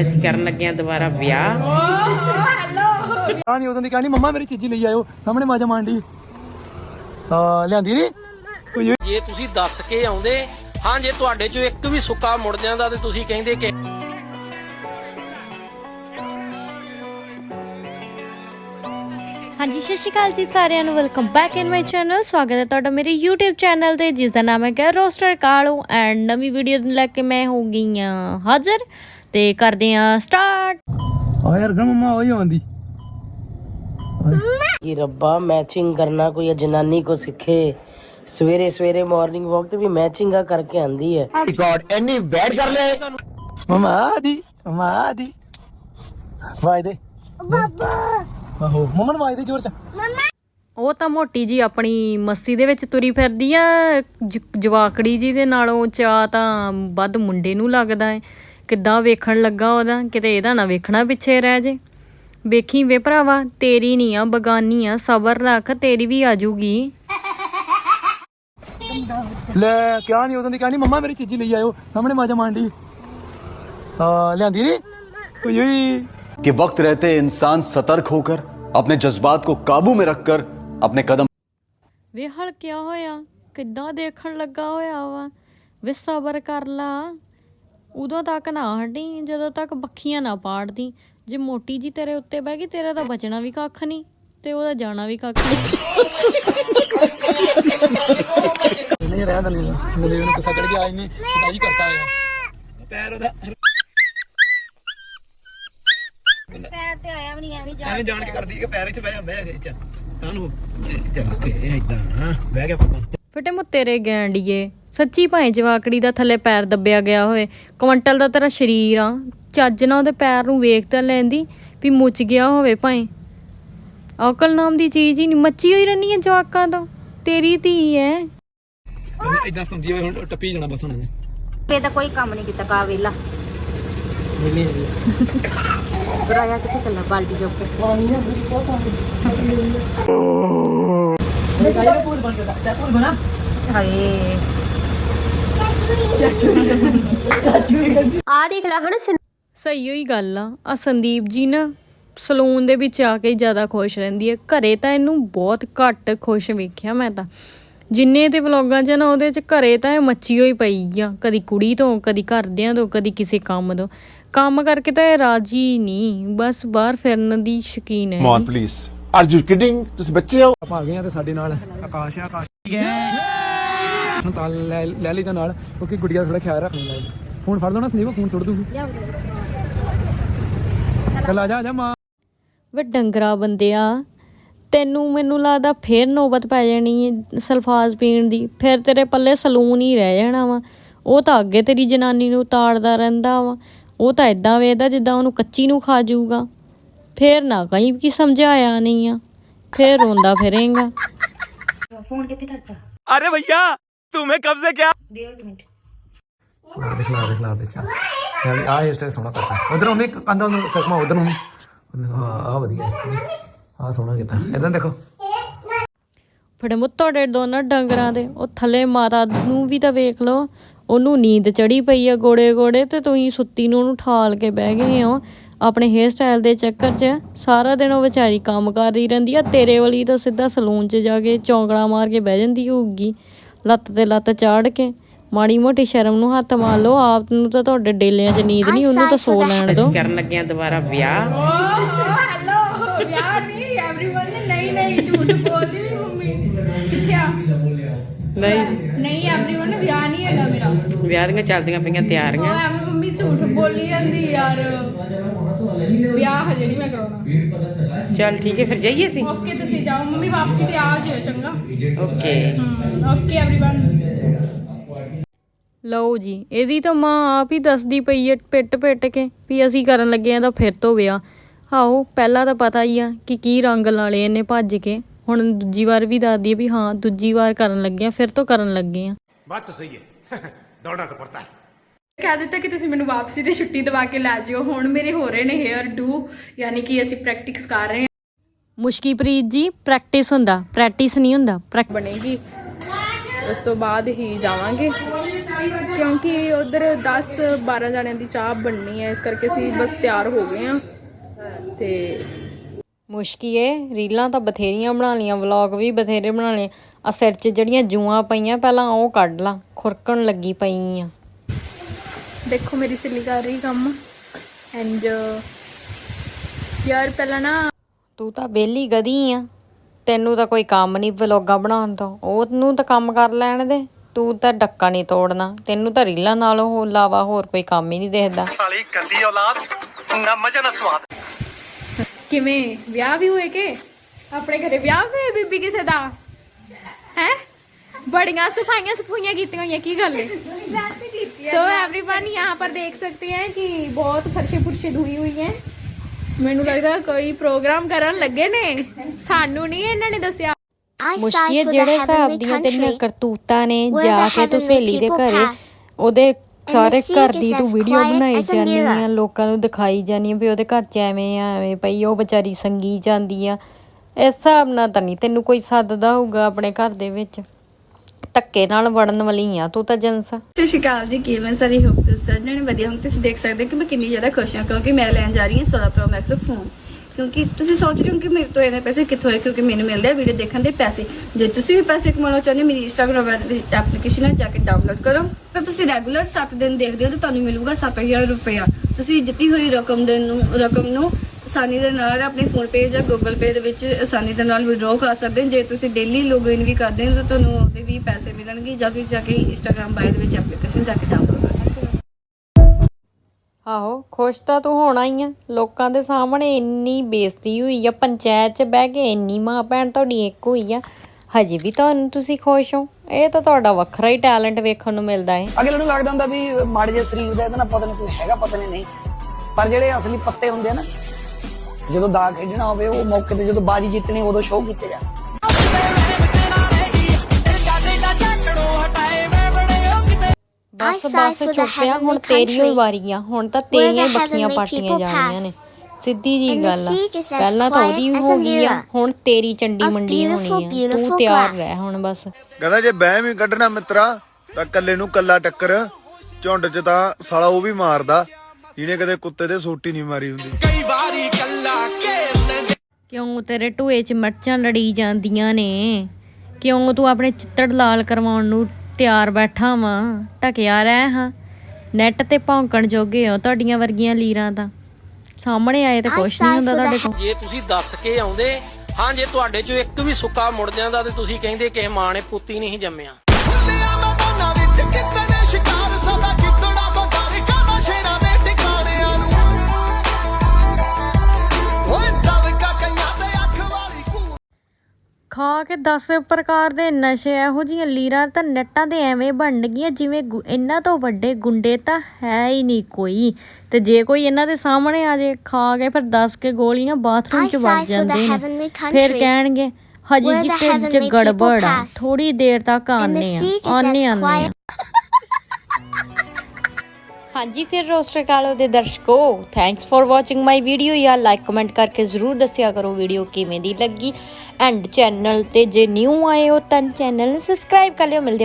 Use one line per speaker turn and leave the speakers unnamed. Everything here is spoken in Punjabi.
ਅਸੀਂ ਕਰਨ ਲੱਗੇ ਆ ਦੁਬਾਰਾ ਵਿਆਹ।
ਆ ਨਹੀਂ ਉਦੋਂ ਦੀ ਕਹਾਣੀ ਮੰਮਾ ਮੇਰੀ ਚੀਜ਼ੀ ਲਈ ਆਇਓ। ਸਾਹਮਣੇ ਮਾਜਾ ਮਾਂਡੀ। ਹਾਂ ਲਿਆਂਦੀ ਨਹੀਂ
ਜੇ ਤੁਸੀਂ ਦੱਸ ਕੇ ਆਉਂਦੇ ਹਾਂ ਜੇ ਤੁਹਾਡੇ ਚੋਂ ਇੱਕ ਵੀ ਸੁੱਕਾ ਮੁੜ ਜਾਂਦਾ ਤੇ ਤੁਸੀਂ ਕਹਿੰਦੇ ਕਿ
ਹਾਂਜੀ ਸਤਿ ਸ਼੍ਰੀ ਅਕਾਲ ਜੀ ਸਾਰਿਆਂ ਨੂੰ। Welcome back in my channel ਸਵਾਗਤ ਹੈ ਤੁਹਾਡਾ ਮੇਰੇ YouTube ਚੈਨਲ ਤੇ ਜਿਸ ਦਾ ਨਾਮ ਹੈ ਰੋਸਟਰ ਕਾਲੂ। ਐਂਡ ਨਵੀਂ ਵੀਡੀਓ ਲੈ ਕੇ ਮੈਂ ਹੋ ਗਈ ਆ ਹਾਜ਼ਰ। ਤੇ ਕਰਦੇ ਆ ਸਟਾਰਟ
ਆ ਯਾਰ ਗਣ ਮੰਮਾ ਹੋਈ ਆਉਂਦੀ।
ਕਿ ਰੱਬਾ ਮੈਚਿੰਗ ਕਰਨਾ ਕੋਈ ਜਨਾਨੀ ਕੋ ਸਿੱਖੇ। ਸਵੇਰੇ ਸਵੇਰੇ ਮਾਰਨਿੰਗ ਵਾਕ ਤੇ ਵੀ ਮੈਚਿੰਗ ਆ ਕਰਕੇ ਆਂਦੀ ਹੈ
ਮਮਾ ਆਦੀ ਮਮਾ ਆਦੀ ਵਾਈ ਦੇ। ਬਾਬਾ। ਆਹੋ ਮਮਾ ਨੂੰ ਵਾਈ ਦੇ ਜ਼ੋਰ ਚ।
ਉਹ ਤਾਂ ਮੋਟੀ ਜੀ ਆਪਣੀ ਮਸਤੀ ਦੇ ਵਿੱਚ ਤੁਰੀ ਫਿਰਦੀ ਆ ਜਵਾਕੜੀ ਜੀ ਦੇ ਨਾਲੋਂ ਚਾ ਤਾਂ ਵੱਧ ਮੁੰਡੇ ਨੂੰ ਲੱਗਦਾ ਹੈ ਕਿੱਦਾਂ ਵੇਖਣ ਲੱਗਾ ਉਹਦਾ ਕਿਤੇ ਇਹਦਾ ਨਾ ਵੇਖਣਾ ਪਿੱਛੇ ਰਹਿ ਜੇ ਵੇਖੀ ਵੇ ਭਰਾਵਾ ਤੇਰੀ ਨਹੀਂ ਆ ਬਗਾਨੀ ਆ ਸਬਰ ਰੱਖ ਤੇਰੀ ਵੀ ਆਜੂਗੀ
ਲੈ ਕਿਆ ਨਹੀਂ ਉਦੋਂ ਦੀ ਕਹਾਣੀ ਮੰਮਾ ਮੇਰੀ ਚੀਜ਼ੀ ਲਈ ਆਇਓ ਸਾਹਮਣੇ ਮਾਜਾ ਮਾਂਡੀ ਹਾਂ ਲਿਆਂਦੀ ਨਹੀਂ ਓਏ ਓਏ
कि वक्त रहते इंसान सतर्क होकर अपने जज्बात को काबू में रखकर अपने कदम
ਵੇ ਹਲਕਿਆ ਹੋਇਆ ਕਿੱਦਾਂ ਦੇਖਣ ਲੱਗਾ ਹੋਇਆ ਵਾ ਵੇ ਸਬਰ ਕਰ ਲਾ ਉਦੋਂ ਤੱਕ ਨਾ ਹਟੀ ਜਦੋਂ ਤੱਕ ਬੱਖੀਆਂ ਨਾ ਪਾੜਦੀ। ਜੇ ਮੋਟੀ ਜੀ ਤੇਰੇ ਉੱਤੇ ਬਹਿ ਗਈ ਤੇਰਾ ਤਾਂ ਬਚਣਾ ਵੀ ਕੱਖ ਨਹੀਂ ਤੇ ਉਹਦਾ ਜਾਣਾ ਵੀ ਕੱਖ ਨਹੀਂ।
ਨਹੀਂ ਰਹਿਣ ਦਲੀ ਦਲੀ ਨੂੰ ਗੁੱਸਾ ਚੜ ਗਿਆ ਇਹਨੇ ਸਦਾਈ ਕਰਤਾ ਆ। ਪੈਰ ਉਹਦਾ ਪੈਰ ਤੇ ਆਇਆ ਵੀ ਨਹੀਂ ਐਵੇਂ ਜਾਣ ਐਵੇਂ ਜਾਣ ਕੇ ਕਰਦੀ ਕਿ ਪੈਰ ਇੱਥੇ ਬਹਿ ਜਾ ਬਹਿ ਜਾ ਇੱਥੇ ਤਾਨੂੰ ਚੱਲ ਕੇ ਇਦਾਂ ਬਹਿ ਗਿਆ ਪਾਪਾ
ਫਟੇ ਮੁ ਤੇਰੇ ਗੈਂਡੀਏ। ਸੱਚੀ ਭਾਵੇਂ ਜਵਾਕੜੀ ਦਾ ਥੱਲੇ ਪੈਰ ਦੱਬਿਆ ਗਿਆ ਹੋਵੇ ਕੁਆਂਟਲ ਦਾ ਤੇਰਾ ਸਰੀਰ ਆ। ਚੱਜ ਨਾਲ ਉਹਦੇ ਪੈਰ ਨੂੰ ਵੇਖ ਤਾਂ ਲੈਂਦੀ ਵੀ ਮੁੱਚ ਗਿਆ ਹੋਵੇ ਭਾਵੇਂ। ਅਕਲ ਨਾਮ ਦੀ ਚੀਜ਼ ਹੀ ਨਹੀਂ ਮੱਚੀ ਹੋਈ ਰਹਿਣੀ ਹੈ ਜਵਾਕਾਂ ਤੋਂ। ਤੇਰੀ ਧੀ ਐ।
ਇਦਾਂ ਹੁੰਦੀ ਹੋਵੇ ਹੁਣ ਟੱਪੀ ਜਾਣਾ ਬਸ ਉਹਨਾਂ ਨੇ
ਤਾਂ ਕੋਈ ਕੰਮ ਨਹੀਂ ਕੀਤਾ ਕਾ ਵੇਲਾ। ਬਰਾਇਆ ਕਿੱਥੇ ਚੱਲਾ ਬਾਲਟੀ ਚੁੱਕ ਕੇ ਹਾਏ। ਆ ਦੇਖ ਲੈ ਹਣ
ਸਹੀ ਹੋਈ ਗੱਲ ਆ। ਆ ਸੰਦੀਪ ਜੀ ਨਾ ਸਲੂਨ ਦੇ ਵਿੱਚ ਆ ਕੇ ਜ਼ਿਆਦਾ ਖੁਸ਼ ਰਹਿੰਦੀ ਹੈ ਘਰੇ ਤਾਂ ਇਹਨੂੰ ਬਹੁਤ ਘੱਟ ਖੁਸ਼ ਵੇਖਿਆ ਮੈਂ ਤਾਂ। ਜਿੰਨੇ ਤੇ ਵਲੋਗਾਂ 'ਚ ਨਾ ਉਹਦੇ 'ਚ ਘਰੇ ਤਾਂ ਇਹ ਮੱਚੀ ਹੋਈ ਪਈ ਆ। ਕਦੀ ਕੁੜੀ ਤੋਂ ਕਦੀ ਘਰਦਿਆਂ ਤੋਂ ਕਦੀ ਕਿਸੇ ਕੰਮ ਤੋਂ। ਕੰਮ ਕਰਕੇ ਤਾਂ ਇਹ ਰਾਜੀ ਨਹੀਂ। ਬਸ ਬਾਹਰ ਫਿਰਨ ਦੀ ਸ਼ਕੀਨ ਹੈ
on, please. Are you kidding? ਤੁਸੀਂ ਬੱਚੇ ਹੋ?
ਆਪਾਂ ਆ ਗਏ ਆ ਤੇ ਸਾਡੇ ਨਾਲ ਆਕਾਸ਼ ਆ ਆਕਾਸ਼। ਨੂੰ ਤਾਂ ਲੈ ਲਈ ਤਾਂ ਨਾਲ ਕਿਉਂਕਿ ਗੁੜੀਆ ਥੋੜਾ ਖਿਆਲ ਰੱਖਣਾ ਲੱਗਦਾ ਫੋਨ ਫੜ ਲਓ ਨਾ ਸੰਦੀਪ ਫੋਨ ਸੁੱਟ ਦੂਗੀ ਚੱਲ ਆ ਜਾ ਜਾ ਮਾਂ।
ਵੇ ਡੰਗਰਾ ਬੰਦਿਆ ਤੈਨੂੰ ਮੈਨੂੰ ਲੱਗਦਾ ਫੇਰ ਨੌਬਤ ਪੈ ਜਾਣੀ ਹੈ ਸਲਫਾਜ਼ ਪੀਣ ਦੀ। ਫਿਰ ਤੇਰੇ ਪੱਲੇ ਸਲੂਨ ਹੀ ਰਹਿ ਜਾਣਾ ਵਾ। ਉਹ ਤਾਂ ਅੱਗੇ ਤੇਰੀ ਜਨਾਨੀ ਨੂੰ ਤਾੜਦਾ ਰਹਿੰਦਾ ਵਾ। ਉਹ ਤਾਂ ਇਦਾਂ ਵੇਦਾ ਜਿੱਦਾਂ ਉਹਨੂੰ ਕੱਚੀ ਨੂੰ ਖਾ ਜਾਊਗਾ। ਫੇਰ ਨਾ ਕਈ ਕਿ ਸਮਝਾਇਆ ਨਹੀਂ ਆ। ਫੇਰ ਰੋਂਦਾ ਫਿਰੇਗਾ।
ਫੋਨ ਕਿੱਥੇ ਟੱਟਾ
ਅਰੇ ਭਈਆ! तुम्हें कब से क्या
ਦਿਓ ਇੱਕ ਮਿੰਟ
ਦੇਖ ਲਾ ਦੇਖ ਲਾ ਦੇਖ ਯਾਰ ਆ ਇਸ ਟਾਈਮ ਸੋਹਣਾ ਕਰਤਾ ਉਧਰ ਉਹਨੇ ਕੰਦਾ ਨੂੰ ਸਕਮਾ ਉਧਰ ਨੂੰ ਹਾਂ ਆ ਵਧੀਆ ਆ ਸੋਹਣਾ ਕੀਤਾ ਇਦਾਂ ਦੇਖੋ
ਫੜੇ ਮੁੱਤ ਤੁਹਾਡੇ ਦੋਨਾਂ ਡੰਗਰਾਂ ਦੇ ਉਹ ਥੱਲੇ ਮਾਤਾ ਨੂੰ ਵੀ ਤਾਂ ਵੇਖ ਲਓ ਉਹਨੂੰ ਨੀਂਦ ਚੜੀ ਪਈ ਆ ਗੋੜੇ ਗੋੜੇ ਤੇ ਤੁਸੀਂ ਸੁੱਤੀ ਨੂੰ ਉਹਨੂੰ ਠਾਲ ਕੇ ਬਹਿ ਗਏ ਹੋ ਆਪਣੇ ਹੇਅਰ ਸਟਾਈਲ ਦੇ ਚੱਕਰ 'ਚ ਸਾਰਾ ਦਿਨ ਉਹ ਵਿਚਾਰੀ ਕੰਮ ਕਰਦੀ ਰਹਿੰਦੀ ਆ ਤੇਰੇ ਵਾਲੀ ਤਾਂ ਸਿੱਧਾ ਸਲੂਨ 'ਚ ਜਾ ਕੇ ਚੌਂਕੜਾ ਮਾਰ ਕੇ ਬਹਿ ਜਾਂਦੀ ਹੋਊਗੀ ਲੱਤ ਤੇ ਲੱਤ ਚਾੜ ਕੇ ਮਾੜੀ ਮੋਟੀ ਸ਼ਰਮ ਨੂੰ ਹੱਥ ਮਾਰ ਲਓ ਆਪ ਨੂੰ ਤਾਂ ਤੁਹਾਡੇ ਡੇਲਿਆਂ 'ਚ ਨੀਂਦ ਨਹੀਂ ਉਹਨੂੰ ਤਾਂ ਸੋ ਲੈਣ ਦਿਓ
ਅਸੀਂ ਕਰਨ ਲੱਗੇ ਆ ਦੁਬਾਰਾ ਵਿਆਹ
ਯਾਰ ਨਹੀਂ एवरीवन ਨੇ ਨਹੀਂ ਨਹੀਂ ਝੂਠ ਬੋਲਦੀ ਵੀ ਮੰਮੀ ਕਿੱਥੇ ਆ
ਨਹੀਂ
ਨਹੀਂ एवरीवन ਨੇ ਵਿਆਹ ਨਹੀਂ ਹੈਗਾ ਮੇਰਾ ਉਹ
ਵਿਆਹ ਦੀਆਂ ਚੱਲਦੀਆਂ ਪਈਆਂ ਤਿਆਰੀਆਂ
ਐਵੇਂ ਮੰਮੀ ਝੂਠ ਬੋਲੀ ਜਾਂਦੀ ਯਾਰ ਵਿਆਹ ਹਜੇ ਨਹੀਂ ਮੈਂ ਕਰਾਉਣਾ
ਚੱਲ ਠੀਕ ਹੈ ਫਿਰ ਜਾਈਏ ਅਸੀਂ
ਓਕੇ ਤੁਸੀਂ ਜਾਓ ਮੰਮੀ ਵਾਪਸੀ ਤੇ ਆ ਜਿਓ ਚੰਗਾ
ਓਕੇ
ਓਕੇ एवरीवन
ਲਓ ਜੀ ਇਹਦੀ ਤਾਂ ਮਾਂ ਆਪ ਹੀ ਦੱਸਦੀ ਪਈ ਹੈ ਪਿੱਟ ਪਿੱਟ ਕੇ ਵੀ ਅਸੀਂ ਕਰਨ ਲੱਗੇ ਆ ਤਾਂ ਫਿਰ ਤੋਂ ਵਿਆਹ ਆਓ ਪਹਿਲਾਂ ਤਾਂ ਪਤਾ ਹੀ ਆ ਕਿ ਕੀ ਰੰਗ ਲਾਲੇ ਇਹਨੇ ਭੱਜ ਕੇ ਹੁਣ ਦੂਜੀ ਵਾਰ ਵੀ ਦੱਸਦੀ ਹੈ ਵੀ ਹਾਂ ਦੂਜੀ ਵਾਰ ਕਰਨ ਲੱਗੇ ਆ ਫਿਰ ਤੋਂ ਕਰਨ ਲੱਗੇ ਆ
ਕਹਿ ਦਿੱਤਾ ਕਿ ਤੁਸੀਂ ਮੈਨੂੰ ਵਾਪਸੀ ਤੇ ਛੁੱਟੀ ਦਵਾ ਕੇ ਲੈ ਜਿਓ। ਹੁਣ ਮੇਰੇ ਹੋ ਰਹੇ ਨੇ ਹੇਅਰ ਡੂ ਯਾਨੀ ਕਿ ਅਸੀਂ ਪ੍ਰੈਕਟਿਸ ਕਰ ਰਹੇ ਹਾਂ।
ਮੁਸ਼ਕੀਪ੍ਰੀਤ ਜੀ ਪ੍ਰੈਕਟਿਸ ਹੁੰਦਾ ਪ੍ਰੈਕਟਿਸ ਨਹੀਂ ਹੁੰਦਾ ਪ੍ਰੈਕ-
ਬਣੇਗੀ। ਉਸ ਤੋਂ ਬਾਅਦ ਹੀ ਜਾਵਾਂਗੇ ਕਿਉਂਕਿ ਉਧਰ 10 12 ਜਣਿਆਂ ਦੀ ਚਾਹ ਬਣਨੀ ਹੈ ਇਸ ਕਰਕੇ ਅਸੀਂ ਬਸ ਤਿਆਰ ਹੋ ਗਏ ਆ ਤੇ
ਮੁਸ਼ਕੀ ਏ ਰੀਲਾਂ ਤਾਂ ਬਥੇਰੀਆਂ ਬਣਾ ਲੀਆਂ ਵਲੌਗ ਵੀ ਬਥੇਰੇ ਬਣਾ ਲਏ। ਆ ਸਿਰ 'ਚ ਜਿਹੜੀਆਂ ਜੂਆਂ ਪਈਆਂ ਪਹਿਲਾਂ ਉਹ ਕੱਢ ਲਾ ਖੁਰਕਣ ਲੱਗੀ ਪਈ ਆ।
ਦੇਖੋ ਮੇਰੀ ਸਿੱਲੀ ਕਰ ਰਹੀ ਕੰਮ। ਐਂਡ ਯਾਰ ਪਹਿਲਾਂ ਨਾ
ਤੂੰ ਤਾਂ ਬੇਲੀ ਗਦੀ ਆ। ਤੈਨੂੰ ਤਾਂ ਕੋਈ ਕੰਮ ਨਹੀਂ ਵਲੋਗਾ ਬਣਾਉਣ ਦਾ ਉਹਨੂੰ ਤਾਂ ਕੰਮ ਕਰ ਲੈਣ ਦੇ। ਤੂੰ ਤਾਂ ਡੱਕਾ ਨਹੀਂ ਤੋੜਨਾ। ਤੈਨੂੰ ਤਾਂ ਰੀਲਾਂ ਨਾਲ ਉਹ ਲਾਵਾ ਹੋਰ ਕੋਈ ਕੰਮ ਹੀ ਨਹੀਂ ਦੇਖਦਾ।
ਸਾਲੀ ਗੰਦੀ ਔਲਾਦ ਨਾ ਮਜ਼ਾ ਨਾ ਸਵਾਦ।
ਕਿਵੇਂ? ਵਿਆਹ ਵੀ ਹੋਏ ਕੇ? ਆਪਣੇ ਘਰੇ ਵਿਆਹ ਹੋਏ ਬੀਬੀ ਕਿਸੇ ਦਾ? ਹੈ? ਬੜੀਆਂ ਸਫਾਈਆਂ ਸਫੂਈਆਂ ਕੀਤੀਆਂ ਹੋਈਆਂ ਕੀ ਗੱਲ ਏ? सो एवरीवन यहाँ पर देख सकते हैं कि बहुत फर्शे फुर्शे धुई हुई हैं ਮੈਨੂੰ ਲੱਗਦਾ ਕੋਈ ਪ੍ਰੋਗਰਾਮ ਕਰਨ ਲੱਗੇ ਨੇ ਸਾਨੂੰ ਨਹੀਂ ਇਹਨਾਂ ਨੇ ਦੱਸਿਆ
ਮੁਸ਼ਕੀ ਹੈ ਜਿਹੜੇ ਹਿਸਾਬ ਦੀਆਂ ਤੇਰੀਆਂ ਕਰਤੂਤਾਂ ਨੇ ਜਾ ਕੇ ਤੂੰ ਸਹੇਲੀ ਦੇ ਘਰੇ ਉਹਦੇ ਸਾਰੇ ਘਰ ਦੀ ਤੂੰ ਵੀਡੀਓ ਬਣਾਈ ਜਾਂਦੀ ਆ ਲੋਕਾਂ ਨੂੰ ਦਿਖਾਈ ਜਾਂਦੀ ਆ ਵੀ ਉਹਦੇ ਘਰ ਚ ਐਵੇਂ ਆ ਐਵੇਂ ਪਈ ਉਹ ਵਿਚਾਰੀ ਸੰਗੀ ਜਾਂਦੀ ਆ ਇਸ ਹਿਸਾਬ ਨਾਲ ਤਾਂ ਨਹੀਂ ਤੈਨੂੰ ਕੋਈ ਸੱਦਦਾ ਹੋਊਗਾ ਆਪਣੇ ਘਰ ਦੇ ਵਿੱਚ ਧੱਕੇ ਨਾਲ ਵੜਨ ਵਾਲੀ ਆ, ਤੂੰ ਤਾਂ ਜੰਸ
ਸਤਿ ਸ਼੍ਰੀ ਅਕਾਲ ਜੀ ਕਿਵੇਂ ਸਾਰੀ ਹੋਪ ਤੁਸੀਂ ਸਾਰੇ ਜਣੇ ਵਧੀਆ ਹੋ ਤੁਸੀਂ ਦੇਖ ਸਕਦੇ ਕਿ ਮੈਂ ਕਿੰਨੀ ਜ਼ਿਆਦਾ ਖੁਸ਼ ਹਾਂ, ਕਿਉਂਕਿ ਮੈਂ ਲੈਣ ਜਾ ਰਹੀ ਹਾਂ 16 Pro Max ਫੋਨ ਕਿਉਂਕਿ ਤੁਸੀਂ ਸੋਚ ਰਹੇ ਹੋ ਕਿ ਮੇਰੇ ਤੋਂ ਇਹਨੇ ਪੈਸੇ ਕਿੱਥੋਂ ਆਏ? ਕਿਉਂਕਿ ਮੈਨੂੰ ਮਿਲਦੇ ਆ ਵੀਡੀਓ ਦੇਖਣ ਦੇ ਪੈਸੇ। ਜੇ ਤੁਸੀਂ ਵੀ ਪੈਸੇ ਕਮਾਉਣਾ ਚਾਹੁੰਦੇ ਹੋ, ਮੇਰੀ ਇੰਸਟਾਗ੍ਰਾਮ ਐਪਲੀਕੇਸ਼ਨ ਹੈ, ਜਾ ਕੇ ਡਾਊਨਲੋਡ ਕਰੋ। ਤਾਂ ਤੁਸੀਂ ਰੈਗੂਲਰ 7 ਦਿਨ ਦੇਖਦੇ ਹੋ ਤਾਂ ਤੁਹਾਨੂੰ ਮਿਲੂਗਾ 7000 ਰੁਪਇਆ। ਤੁਸੀਂ ਜਿੱਤੀ ਹੋਈ ਰਕਮ ਦੇ ਨੂੰ ਰਕਮ ਨੂੰ ਆਸਾਨੀ ਦੇ ਨਾਲ ਆਪਣੇ ਫੋਨ ਪੇ ਜਾਂ ਗੂਗਲ ਪੇ ਦੇ ਵਿੱਚ ਆਸਾਨੀ ਦੇ ਨਾਲ ਵਿਡਰਾਅ ਕਰ ਸਕਦੇ ਹੋ। ਜੇ ਤੁਸੀਂ ਡੇਲੀ ਲੌਗਇਨ ਵੀ ਕਰਦੇ ਹੋ ਤਾਂ ਤੁਹਾਨੂੰ ਉਹਦੇ ਵੀ ਪੈਸੇ ਮਿਲਣਗੇ ਜਾਂ ਫਿਰ ਜਾ ਕੇ ਇੰਸਟਾਗ੍ਰਾਮ ਬਾਏ ਦੇ ਵਿੱਚ ਐਪਲੀਕੇਸ਼ਨ ਜਾ ਕੇ ਡਾਊਨਲੋਡ ਕਰੋ
ਆਹੋ ਖੁਸ਼ ਤਾਂ ਤੂੰ ਹੋਣਾ ਹੀ ਆ। ਲੋਕਾਂ ਦੇ ਸਾਹਮਣੇ ਇੰਨੀ ਬੇਇੱਜ਼ਤੀ ਹੋਈ ਆ ਪੰਚਾਇਤ 'ਚ ਬਹਿ ਕੇ ਇੰਨੀ ਮਾਂ ਭੈਣ ਤੁਹਾਡੀ ਇੱਕ ਹੋਈ ਆ। ਹਜੇ ਵੀ ਤੁਹਾਨੂੰ ਤੁਸੀਂ ਖੁਸ਼ ਹੋ? ਇਹ ਤਾਂ ਤੁਹਾਡਾ ਵੱਖਰਾ ਹੀ ਟੈਲੈਂਟ ਵੇਖਣ ਨੂੰ ਮਿਲਦਾ ਹੈ
ਅਗਲੇ ਨੂੰ ਲੱਗਦਾ ਹੁੰਦਾ ਵੀ ਮਾੜੇ ਜਿਹੇ ਸਰੀਰ ਦਾ ਇਹਦਾ ਨਾ ਪਤਾ ਨਹੀਂ ਕੋਈ ਹੈਗਾ ਪਤਾ ਨਹੀਂ ਨਹੀਂ। ਪਰ ਜਿਹੜੇ ਅਸਲੀ ਪੱਤੇ ਹੁੰਦੇ ਆ ਨਾ ਜਦੋਂ ਦਾ ਖੇਡਣਾ ਹੋਵੇ ਉਹ ਮੌਕੇ ਤੇ ਜਦੋਂ ਬਾਜੀ ਜਿੱਤਣੀ ਉਦੋਂ ਸ਼ੋਅ ਕੀਤੇ ਜਾਣ।
ਬਸ ਬਸ ਚੁੱਪਿਆ ਹੁਣ ਤੇਰੀ ਹੋਈ ਵਾਰੀ ਆ ਹੁਣ ਤਾਂ ਤੇਰੀਆਂ ਹੀ ਬੱਖੀਆਂ ਪਾਟੀਆਂ ਜਾਣੀਆਂ ਨੇ। ਸਿੱਧੀ ਜੀ ਗੱਲ ਆ। ਪਹਿਲਾਂ ਤਾਂ ਉਹਦੀ ਹੋ ਗਈ ਆ ਹੁਣ ਤੇਰੀ ਚੰਡੀ ਮੰਡੀ ਹੋਣੀ ਆ। ਤੂੰ ਤਿਆਰ ਰਹਿ ਹੁਣ ਬਸ।
ਕਹਿੰਦਾ ਜੇ ਬਹਿਮ ਹੀ ਕੱਢਣਾ ਮਿੱਤਰਾ ਤਾਂ ਕੱਲੇ ਨੂੰ ਕੱਲਾ ਟੱਕਰ। ਝੁੰਡ 'ਚ ਤਾਂ ਸਾਲਾ ਉਹ ਵੀ ਮਾਰਦਾ ਜਿਹਨੇ ਕਦੇ ਕੁੱਤੇ ਦੇ ਸੋਟੀ ਨਹੀਂ ਮਾਰੀ ਹੁੰਦੀ। ਕਈ ਵਾਰੀ ਕੱਲਾ
ਕਿਉਂ ਤੇਰੇ ਢੂਏ 'ਚ ਮਿਰਚਾਂ ਲੜੀ ਜਾਂਦੀਆਂ ਨੇ? ਕਿਉਂ ਤੂੰ ਆਪਣੇ ਚਿੱਤੜ ਲਾਲ ਕਰਵਾਉਣ ਨੂੰ ਤਿਆਰ ਬੈਠਾ ਵਾਂ? ਟਕਿਆ ਰਹਿ ਹਾਂ। ਨੈਟ ਤੇ ਭੌਂਕਣ ਜੋਗੇ ਹੋ ਤੁਹਾਡੀਆਂ ਵਰਗੀਆਂ ਲੀਰਾਂ ਤਾਂ। ਸਾਹਮਣੇ ਆਏ ਤੇ ਕੁਛ ਨਹੀਂ ਹੁੰਦਾ ਤੁਹਾਡੇ ਕੋਲ।
ਜੇ ਤੁਸੀਂ ਦੱਸ ਕੇ ਆਉਂਦੇ ਹਾਂ ਜੇ ਤੁਹਾਡੇ ਚੋਂ ਇੱਕ ਵੀ ਸੁੱਕਾ ਮੁੜ ਜਾਂਦਾ ਤੇ ਤੁਸੀਂ ਕਹਿੰਦੇ ਕਿਸੇ ਮਾਂ ਨੇ ਪੁੱਤੀ ਨਹੀਂ ਜੰਮਿਆ।
ਖਾ ਕੇ 10 ਪ੍ਰਕਾਰ ਦੇ ਨਸ਼ੇ ਇਹੋ ਜੀਆਂ ਲੀਰਾਂ ਤਾਂ ਨੈਟਾਂ ਤੇ ਐਵੇਂ ਬਣ ਗਈਆਂ ਜਿਵੇਂ ਇਹਨਾਂ ਤੋਂ ਵੱਡੇ ਗੁੰਡੇ ਤਾਂ ਹੈ ਹੀ ਨਹੀਂ ਕੋਈ। ਤੇ ਜੇ ਕੋਈ ਇਹਨਾਂ ਦੇ ਸਾਹਮਣੇ ਆ ਜੇ ਖਾ ਕੇ ਫਿਰ 10 ਕੇ ਗੋਲੀਆਂ ਬਾਥਰੂਮ 'ਚ ਵੜ ਜਾਂਦੇ ਨੇ। ਫਿਰ ਕਹਿਣਗੇ ਹਜੇ ਜੀ ਢਿੱਡ 'ਚ ਗੜਬੜ ਥੋੜੀ ਦੇਰ ਤੱਕ ਆਨੇ ਆ ਆਨੇ ਆਨੇ ਹਾਂਜੀ, ਫਿਰ ਰੋਸਟਰ ਕਾਲੋ ਦੇ ਦਰਸ਼ਕੋ thanks for watching my video ਯਾਰ ਲਾਈਕ ਕਮੈਂਟ ਕਰਕੇ ਜ਼ਰੂਰ ਦੱਸਿਆ ਕਰੋ ਵੀਡੀਓ ਕਿਵੇਂ ਦੀ ਲੱਗੀ। ਐਂਡ ਚੈਨਲ ਤੇ ਜੇ ਨਿਊ ਆਏ ਹੋ, ਤਾਂ ਚੈਨਲ ਨੂੰ ਸਬਸਕ੍ਰਾਈਬ ਕਰ ਲਿਓ। ਮਿਲਦੇ ਹਾਂ